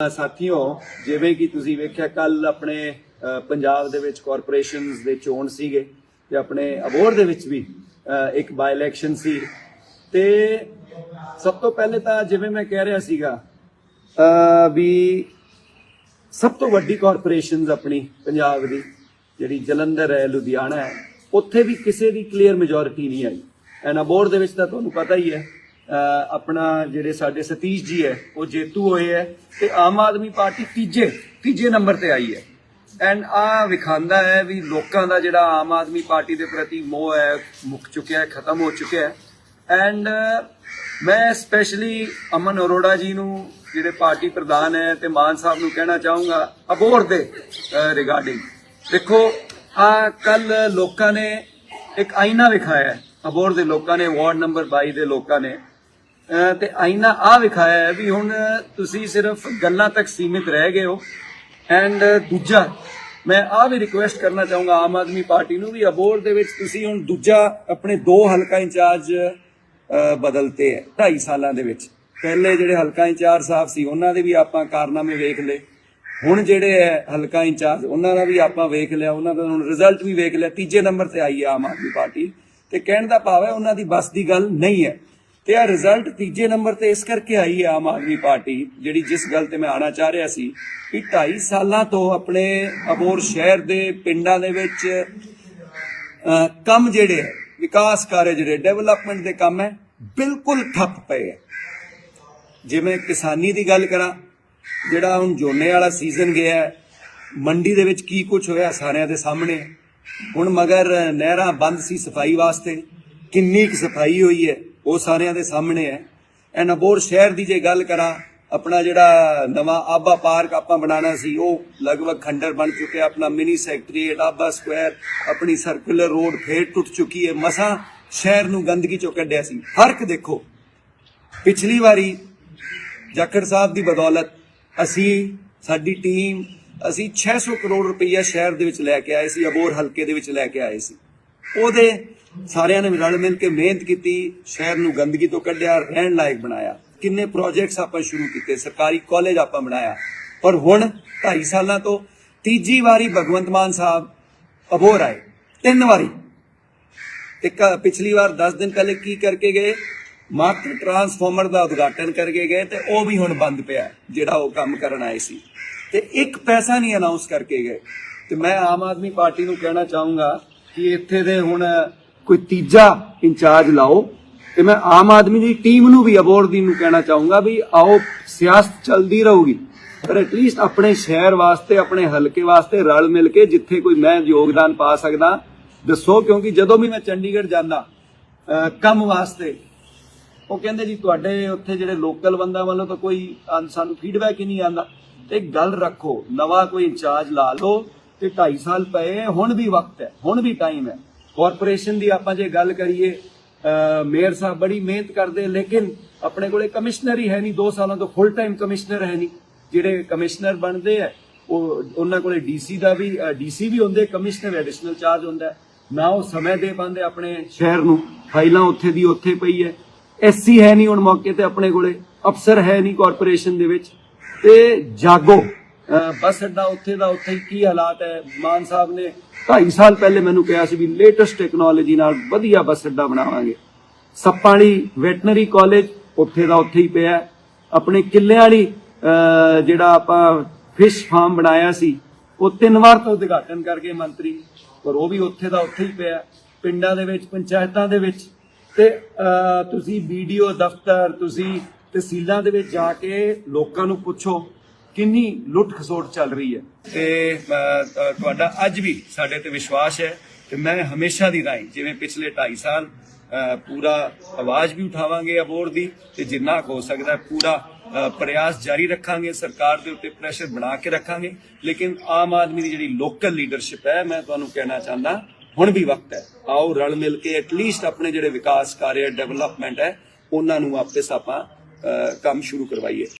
ਸਾਥੀਓ, ਜਿਵੇਂ ਕਿ ਤੁਸੀਂ ਵੇਖਿਆ, ਕੱਲ ਆਪਣੇ ਪੰਜਾਬ ਦੇ ਵਿੱਚ ਕਾਰਪੋਰੇਸ਼ਨਸ ਦੇ ਚੋਣ ਸੀਗੇ ਤੇ ਆਪਣੇ ਅਬੋਰ ਦੇ ਵਿੱਚ ਵੀ ਇੱਕ ਬਾਈ ਇਲੈਕਸ਼ਨ ਸੀ। ਤੇ ਸਭ ਤੋਂ ਪਹਿਲੇ ਤਾਂ ਜਿਵੇਂ ਮੈਂ ਕਹਿ ਰਿਹਾ ਸੀਗਾ ਵੀ ਸਭ ਤੋਂ ਵੱਡੀ ਕਾਰਪੋਰੇਸ਼ਨਸ ਆਪਣੀ ਪੰਜਾਬ ਦੀ, ਜਿਹੜੀ ਜਲੰਧਰ ਹੈ, ਲੁਧਿਆਣਾ ਹੈ, ਉੱਥੇ ਵੀ ਕਿਸੇ ਦੀ ਕਲੀਅਰ ਮੈਜੋਰਿਟੀ ਨਹੀਂ ਆਈ। ਐਨ ਅਬੋਰ ਦੇ ਵਿੱਚ ਤਾਂ ਤੁਹਾਨੂੰ ਪਤਾ ਹੀ ਹੈ ਆਪਣਾ ਜਿਹੜੇ ਸਾਡੇ ਸਤੀਸ਼ ਜੀ ਹੈ, ਉਹ ਜੇਤੂ ਹੋਏ ਹੈ ਤੇ ਆਮ ਆਦਮੀ ਪਾਰਟੀ ਤੀਜੇ ਤੀਜੇ ਨੰਬਰ ਤੇ ਆਈ ਹੈ। ਐਂਡ ਆ ਵਿਖਾਉਂਦਾ ਹੈ ਵੀ ਲੋਕਾਂ ਦਾ ਜਿਹੜਾ ਆਮ ਆਦਮੀ ਪਾਰਟੀ ਦੇ ਪ੍ਰਤੀ ਮੋਹ ਹੈ, ਮੁੱਕ ਚੁੱਕਿਆ ਹੈ, ਖਤਮ ਹੋ ਚੁੱਕਿਆ ਹੈ। ਐਂਡ ਮੈਂ ਸਪੈਸ਼ਲੀ ਅਮਨ ਅਰੋੜਾ ਜੀ ਨੂੰ, ਜਿਹੜੇ ਪਾਰਟੀ ਪ੍ਰਧਾਨ ਹੈ ਤੇ ਮਾਨ ਸਾਹਿਬ ਨੂੰ ਕਹਿਣਾ ਚਾਹੂੰਗਾ ਅਬੋਰ ਦੇ ਰਿਗਾਰਡਿੰਗ ਦੇਖੋ ਆ ਕੱਲ ਲੋਕਾਂ ਨੇ ਇੱਕ ਆਇਨਾ ਵਿਖਾਇਆ ਅਬੋਰ ਦੇ ਲੋਕਾਂ ਨੇ, ਵਾਰਡ ਨੰਬਰ 22 ਦੇ ਲੋਕਾਂ ਨੇ। ਤੇ ਆਇਨਾ ਆ ਵਿਖਾਇਆ ਹੈ ਵੀ ਹੁਣ ਤੁਸੀਂ ਸਿਰਫ ਗੱਲਾਂ ਤੱਕ ਸੀਮਿਤ ਰਹਿ ਗਏ ਹੋ। ਐਂਡ ਦੂਜਾ, ਮੈਂ ਆ ਵੀ ਰਿਕੁਐਸਟ ਕਰਨਾ ਚਾਹੂੰਗਾ ਆਮ ਆਦਮੀ ਪਾਰਟੀ ਨੂੰ ਵੀ ਅਬੋਰ ਦੇ ਵਿੱਚ ਤੁਸੀਂ ਹੁਣ ਦੂਜਾ ਆਪਣੇ ਦੋ ਹਲਕਾ ਇੰਚਾਰਜ ਬਦਲਤੇ ਹੈ 2.5 ਸਾਲਾਂ ਦੇ ਵਿੱਚ। ਪਹਿਲੇ ਜਿਹੜੇ ਹਲਕਾ ਇੰਚਾਰਜ ਸਾਹਿਬ ਸੀ, ਉਹਨਾਂ ਦੇ ਵੀ ਆਪਾਂ ਕਾਰਨਾਮੇ ਵੇਖ ਲਏ। ਹੁਣ ਜਿਹੜੇ ਹੈ ਹਲਕਾ ਇੰਚਾਰਜ, ਉਹਨਾਂ ਦਾ ਵੀ ਆਪਾਂ ਵੇਖ ਲਿਆ, ਉਹਨਾਂ ਦਾ ਹੁਣ ਰਿਜ਼ਲਟ ਵੀ ਵੇਖ ਲਿਆ। ਤੀਜੇ ਨੰਬਰ ਤੇ ਆਈ ਹੈ ਆਮ ਆਦਮੀ ਪਾਰਟੀ। ਤੇ ਕਹਿਣ ਦਾ ਭਾਵ ਹੈ ਉਹਨਾਂ ਦੀ ਬਸ ਦੀ ਗੱਲ ਨਹੀਂ ਹੈ। ਤੇ ਇਹ ਰਿਜ਼ਲਟ ਤੀਜੇ ਨੰਬਰ ਤੇ ਇਸ ਕਰਕੇ ਆਈ ਹੈ ਆਮ ਆਦਮੀ ਪਾਰਟੀ, ਜਿਹੜੀ ਜਿਸ ਗੱਲ ਤੇ ਮੈਂ ਆਣਾ ਚਾਹ ਰਿਹਾ ਸੀ ਕਿ 2.5 ਸਾਲਾਂ ਤੋਂ ਆਪਣੇ ਅਬੋਰ ਸ਼ਹਿਰ ਦੇ ਪਿੰਡਾਂ ਦੇ ਵਿੱਚ ਕੰਮ ਜਿਹੜੇ ਵਿਕਾਸ ਕਾਰਜ ਜਿਹੜੇ ਡਿਵੈਲਪਮੈਂਟ ਦੇ ਕੰਮ ਹੈ, ਬਿਲਕੁਲ ਠੱਪ ਪਏ ਹੈ। ਜਿਵੇਂ ਕਿਸਾਨੀ ਦੀ ਗੱਲ ਕਰਾਂ, ਜਿਹੜਾ ਹੁਣ ਝੋਨੇ ਵਾਲਾ ਸੀਜ਼ਨ ਗਿਆ ਮੰਡੀ ਦੇ ਵਿੱਚ ਕੀ ਕੁਝ ਹੋਇਆ ਸਾਰਿਆਂ ਦੇ ਸਾਹਮਣੇ। ਹੁਣ ਮਗਰ ਨਹਿਰਾਂ ਬੰਦ ਸੀ ਸਫ਼ਾਈ ਵਾਸਤੇ, ਕਿੰਨੀ ਕੁ ਸਫ਼ਾਈ ਹੋਈ ਹੈ ਉਹ ਸਾਰਿਆਂ ਦੇ ਸਾਹਮਣੇ ਹੈ। ਐਨ ਅਬੋਰ ਸ਼ਹਿਰ ਦੀ ਜੇ ਗੱਲ ਕਰਾਂ, ਆਪਣਾ ਜਿਹੜਾ ਨਵਾਂ ਆਬਾ ਪਾਰਕ ਆਪਾਂ ਬਣਾਉਣਾ ਸੀ, ਉਹ ਲਗਭਗ ਖੰਡਰ ਬਣ ਚੁੱਕਿਆ, ਆਪਣਾ ਮਿਨੀ ਸੈਕਟਰੀਏਟ, ਆਬਾ ਸਕੁਆਇਰ ਆਪਣੀ ਸਰਕੂਲਰ ਰੋਡ ਫੇਰ ਟੁੱਟ ਚੁੱਕੀ ਹੈ। ਮਸਾਂ ਸ਼ਹਿਰ ਨੂੰ ਗੰਦਗੀ ਚੋਂ ਕੱਢਿਆ ਸੀ। ਫ਼ਰਕ ਦੇਖੋ, ਪਿਛਲੀ ਵਾਰੀ ਜਾਖੜ ਸਾਹਿਬ ਦੀ ਬਦੌਲਤ ਅਸੀਂ, ਸਾਡੀ ਟੀਮ, ਅਸੀਂ 600 ਕਰੋੜ ਰੁਪਈਆ ਸ਼ਹਿਰ ਦੇ ਵਿੱਚ ਲੈ ਕੇ ਆਏ ਸੀ ਅਬੋਰ ਹਲਕੇ ਦੇ ਵਿੱਚ ਲੈ ਕੇ ਆਏ ਸੀ। ਉਹਦੇ ਸਾਰਿਆਂ ਨੇ ਰਲ ਮਿਲ ਕੇ ਮਿਹਨਤ ਕੀਤੀ, ਸ਼ਹਿਰ ਨੂੰ ਗੰਦਗੀ ਤੋਂ ਕੱਢਿਆ, ਰਹਿਣ ਲਾਇਕ ਬਣਾਇਆ। ਕਿੰਨੇ ਪ੍ਰੋਜੈਕਟਸ ਆਪਾਂ ਸ਼ੁਰੂ ਕੀਤੇ, ਸਰਕਾਰੀ ਕਾਲਜ ਆਪਾਂ ਬਣਾਇਆ। ਪਰ ਹੁਣ 2.5 ਸਾਲਾਂ ਤੋਂ ਤੀਜੀ ਵਾਰੀ ਭਗਵੰਤ ਮਾਨ ਸਾਹਿਬ ਅਬੋਰ ਆਏ। ਤਿੰਨ ਵਾਰੀ। ਇੱਕ, ਪਿਛਲੀ ਵਾਰ 10 ਦਿਨ ਪਹਿਲੇ ਕੀ ਕਰਕੇ ਗਏ? ਮਾਤਰ ਟਰਾਂਸਫਾਰਮਰ ਦਾ ਉਦਘਾਟਨ ਕਰਕੇ ਗਏ ਤੇ ਉਹ ਵੀ ਹੁਣ ਬੰਦ ਪਿਆ ਜਿਹੜਾ ਉਹ ਕੰਮ ਕਰਨ ਆਏ ਸੀ। ਤੇ ਇੱਕ ਪੈਸਾ ਨਹੀਂ ਅਨਾਉਂਸ ਕਰਕੇ ਗਏ। ਤੇ ਮੈਂ ਆਮ ਆਦਮੀ ਪਾਰਟੀ ਨੂੰ ਕਹਿਣਾ ਚਾਹੂੰਗਾ ਕਿ ਇੱਥੇ ਦੇ ਹੁਣ ਕੋਈ ਤੀਜਾ ਇੰਚਾਰਜ ਲਾਓ, ਤੇ ਮੈਂ ਆਮ ਆਦਮੀ ਦੀ ਟੀਮ ਨੂੰ ਵੀ ਅਬੋਰ ਦੀ ਨੂੰ ਕਹਿਣਾ ਚਾਹੂੰਗਾ ਵੀ ਆਓ, ਸਿਆਸਤ ਚੱਲਦੀ ਰਹੂਗੀ। ਪਰ ਐਟਲੀਸਟ ਆਪਣੇ ਸ਼ਹਿਰ ਵਾਸਤੇ, ਆਪਣੇ ਹਲਕੇ ਵਾਸਤੇ ਰਲ ਮਿਲ ਕੇ ਜਿੱਥੇ ਕੋਈ ਮੈਂ ਯੋਗਦਾਨ ਪਾ ਸਕਦਾ, ਦੱਸੋ, ਕਿਉਂਕਿ ਜਦੋਂ ਵੀ ਮੈਂ ਚੰਡੀਗੜ੍ਹ ਜਾਂਦਾ ਕੰਮ ਵਾਸਤੇ, ਉਹ ਕਹਿੰਦੇ ਜੀ ਤੁਹਾਡੇ ਉੱਥੇ ਜਿਹੜੇ ਲੋਕਲ ਬੰਦਾ ਵੱਲੋਂ ਤਾਂ ਕੋਈ ਸਾਨੂੰ ਫੀਡਬੈਕ ਹੀ ਨਹੀਂ ਆਂਦਾ ਤੇ ਗੱਲ ਰੱਖੋ, ਨਵਾਂ ਕੋਈ ਇੰਚਾਰਜ ਲਾ ਲਓ, ਤੇ 2.5 ਸਾਲ ਪਏ, ਹੁਣ ਵੀ ਵਕਤ ਹੈ, ਹੁਣ ਵੀ ਟਾਈਮ ਹੈ। ਕਾਰਪੋਰੇਸ਼ਨ ਦੀ ਆਪਾਂ ਜੇ ਗੱਲ ਕਰੀਏ ਮੇਅਰ ਸਾਹਿਬ ਬੜੀ ਮਿਹਨਤ ਕਰਦੇ ਲੇਕਿਨ ਆਪਣੇ ਕੋਲੇ ਕਮਿਸ਼ਨਰ ਹੀ ਹੈ ਨਹੀਂ 2 ਸਾਲਾਂ ਤੋਂ ਫੁੱਲ ਟਾਈਮ ਕਮਿਸ਼ਨਰ ਹੈ ਨਹੀਂ। ਜਿਹੜੇ ਕਮਿਸ਼ਨਰ ਬਣਦੇ ਆ, ਉਹ, ਉਹਨਾਂ ਕੋਲੇ ਡੀਸੀ ਦਾ ਵੀ ਡੀਸੀ ਵੀ ਹੁੰਦੇ ਕਮਿਸ਼ਨਰ ਐਡੀਸ਼ਨਲ ਚਾਰਜ ਹੁੰਦਾ ਨਾ ਉਹ ਸਮੇਂ ਦੇ ਪਾਉਂਦੇ ਆਪਣੇ ਸ਼ਹਿਰ ਨੂੰ, ਫਾਈਲਾਂ ਉੱਥੇ ਦੀ ਉੱਥੇ ਪਈ ਹੈ। ਐਸਸੀ ਹੈ ਨਹੀਂ ਹੁਣ ਮੌਕੇ ਤੇ ਆਪਣੇ ਕੋਲੇ, ਅਫਸਰ ਹੈ ਨਹੀਂ ਕਾਰਪੋਰੇਸ਼ਨ ਦੇ ਵਿੱਚ। ਤੇ ਜਾਗੋ ਬੱਸ ਅੱਡਾ ਉੱਥੇ ਦਾ ਉੱਥੇ ਹੀ ਕੀ ਹਾਲਾਤ ਹੈ? ਮਾਨ ਸਾਹਿਬ ਨੇ 2.5 ਸਾਲ ਪਹਿਲੇ ਮੈਨੂੰ ਕਿਹਾ ਸੀ ਵੀ ਲੇਟੈਸਟ ਟੈਕਨੋਲੋਜੀ ਨਾਲ ਵਧੀਆ ਬੱਸ ਅੱਡਾ ਬਣਾਵਾਂਗੇ। ਸੱਪਾਂ ਵਾਲੀ ਵੈਟਨਰੀ ਕਾਲਜ ਉੱਥੇ ਦਾ ਉੱਥੇ ਹੀ ਪਿਆ ਆਪਣੇ ਕਿੱਲਿਆਂ ਵਾਲੀ ਜਿਹੜਾ ਆਪਾਂ ਫਿਸ਼ ਫਾਰਮ ਬਣਾਇਆ ਸੀ ਉਹ ਤਿੰਨ ਵਾਰ ਤੋਂ ਉਦਘਾਟਨ ਕਰਕੇ ਮੰਤਰੀ ਪਰ ਉਹ ਵੀ ਉੱਥੇ ਦਾ ਉੱਥੇ ਹੀ ਪਿਆ ਪਿੰਡਾਂ ਦੇ ਵਿੱਚ ਪੰਚਾਇਤਾਂ ਦੇ ਵਿੱਚ। ਤੇ ਅਹ, ਤੁਸੀਂ ਵੀਡੀਓ ਦਫ਼ਤਰ ਤੁਸੀਂ ਤਹਿਸੀਲਾਂ ਦੇ ਵਿੱਚ ਜਾ ਕੇ ਲੋਕਾਂ ਨੂੰ ਪੁੱਛੋ ਕਿੰਨੀ ਲੁੱਟ ਖਸੋਟ ਚੱਲ ਰਹੀ ਹੈ? ਤੇ ਤੁਹਾਡਾ ਅੱਜ ਵੀ ਸਾਡੇ ਤੇ ਵਿਸ਼ਵਾਸ ਹੈ ਤੇ ਮੈਂ ਹਮੇਸ਼ਾ ਦੀ ਰਾਈ ਜਿਵੇਂ ਪਿਛਲੇ 2.5 ਸਾਲ ਪੂਰਾ ਆਵਾਜ਼ ਵੀ ਉਠਾਵਾਂਗੇ ਅਬੋਰ ਦੀ ਤੇ ਜਿੰਨਾ ਕੁ ਹੋ ਸਕਦਾ ਪੂਰਾ ਪ੍ਰਯਾਸ ਜਾਰੀ ਰੱਖਾਂਗੇ, ਸਰਕਾਰ ਦੇ ਉੱਤੇ ਪ੍ਰੈਸ਼ਰ ਬਣਾ ਕੇ ਰੱਖਾਂਗੇ। ਲੇਕਿਨ ਆਮ ਆਦਮੀ ਦੀ ਜਿਹੜੀ ਲੋਕਲ ਲੀਡਰਸ਼ਿਪ ਹੈ, ਮੈਂ ਤੁਹਾਨੂੰ ਕਹਿਣਾ ਚਾਹੁੰਦਾ, ਹੁਣ ਵੀ ਵਕਤ ਹੈ। ਆਓ ਰਲ ਮਿਲ ਕੇ ਐਟਲੀਸਟ ਆਪਣੇ ਜਿਹੜੇ ਵਿਕਾਸ ਕਾਰਜ ਡਿਵੈਲਪਮੈਂਟ ਹੈ, ਉਹਨਾਂ ਨੂੰ ਆਪਸ ਆਪਾਂ ਕੰਮ ਸ਼ੁਰੂ ਕਰਵਾਈਏ।